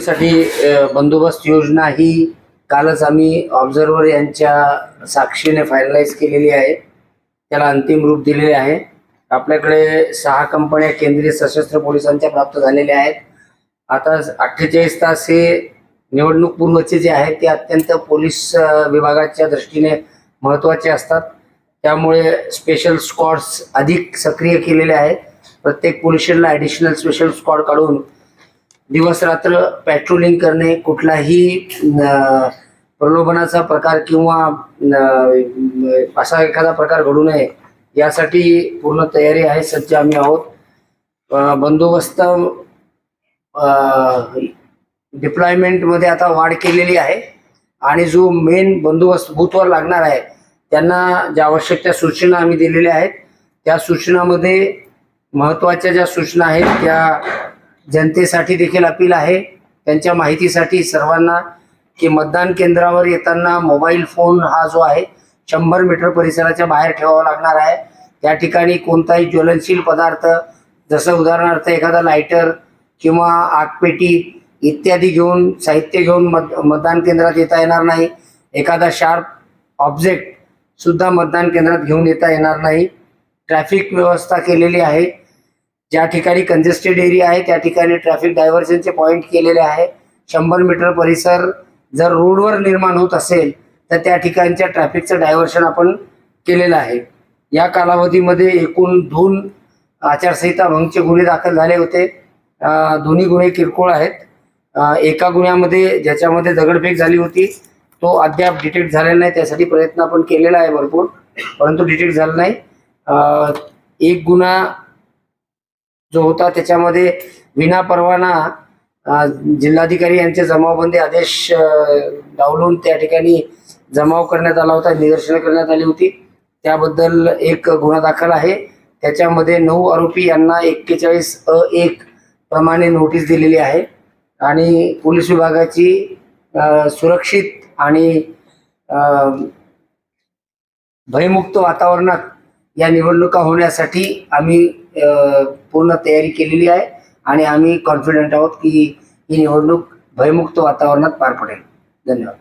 साठी बंदोबस्त योजना ही कालच आम्ही ऑब्झर्वर यांच्या साक्षीने फायनलाइज केलेली आहे. त्याला अंतिम रूप दिलेले आहे. आपल्याकडे सहा कंपन्या केंद्रीय सशस्त्र पोलिसांच्या प्राप्त झालेल्या आहेत. आता अठ्ठेचाळीस तास हे निवडणूक पूर्वचे जे आहेत ते अत्यंत पोलीस विभागाच्या दृष्टीने महत्त्वाचे असतात. त्यामुळे स्पेशल स्क्वॉड्स अधिक सक्रिय केलेले आहेत. प्रत्येक पोलिशनला ॲडिशनल स्पेशल स्क्वॉड काढून दिवस रात्र पॅट्रोलिंग करणे कुठलाही प्रलोभनाचा प्रकार किंवा असा एखादा प्रकार घडू नये यासाठी पूर्ण तयारी आहे सज्ज आम्ही आहोत. बंदोबस्त डिप्लॉयमेंटमध्ये आता वाढ केलेली आहे. आणि जो मेन बंदोबस्त बूथवर लागणार आहे त्यांना ज्या आवश्यक त्या सूचना आम्ही दिलेल्या आहेत. त्या सूचनामध्ये महत्त्वाच्या ज्या सूचना आहेत त्या जनतेसाठी देखील अपील आहे. त्यांच्या माहितीसाठी सर्वांना की मतदान केंद्रावर येताना मोबाईल फोन हा जो आहे शंभर मीटर परिसराच्या बाहेर ठेवावा लागणार आहे. त्या ठिकाणी कोणताही ज्वलनशील पदार्थ जसं उदाहरणार्थ एखादा लायटर किंवा आगपेटी इत्यादी घेऊन साहित्य घेऊन मत मतदान केंद्रात येता येणार नाही. एखादा शार्प ऑब्जेक्ट सुद्धा मतदान केंद्रात घेऊन येता येणार नाही. ट्रॅफिक व्यवस्था केलेली आहे. ज्या ठिकाणी कंजेस्टेड एरिया आहे त्या ठिकाणी ट्रॅफिक डायव्हर्जनचे पॉईंट केलेले आहे. शंभर मीटर परिसर जर रोडवर निर्माण होत असेल तर त्या ठिकाणच्या ट्रॅफिकचं डायव्हर्शन आपण केलेलं आहे. या कालावधीमध्ये एकूण दोन आचारसंहिता भंगचे गुन्हे दाखल झाले होते. दोन्ही गुन्हे किरकोळ आहेत. एका गुन्ह्यामध्ये ज्याच्यामध्ये दगडफेक झाली होती तो अद्याप डिटेक्ट झालेला नाही त्यासाठी प्रयत्न आपण केलेला आहे भरपूर परंतु डिटेक्ट झाला नाही. एक गुन्हा जो होता त्याच्यामध्ये विना परवाना जिल्हाधिकारी यांचे जमावबंदी आदेश डावलून त्या ठिकाणी जमाव करण्यात आला होता निदर्शनं करण्यात आली होती. त्याबद्दल एक गुन्हा दाखल आहे. त्याच्यामध्ये नऊ आरोपी यांना एक्केचाळीस अ एक प्रमाणे नोटीस दिलेली आहे. आणि पोलीस विभागाची सुरक्षित आणि भयमुक्त वातावरणात या निवडणुका होण्यासाठी आम्ही पूर्ण तयारी केलेली आहे आणि आम्ही कॉन्फिडंट आहोत की ही निवडणूक भयमुक्त वातावरणात पार पडेल. धन्यवाद.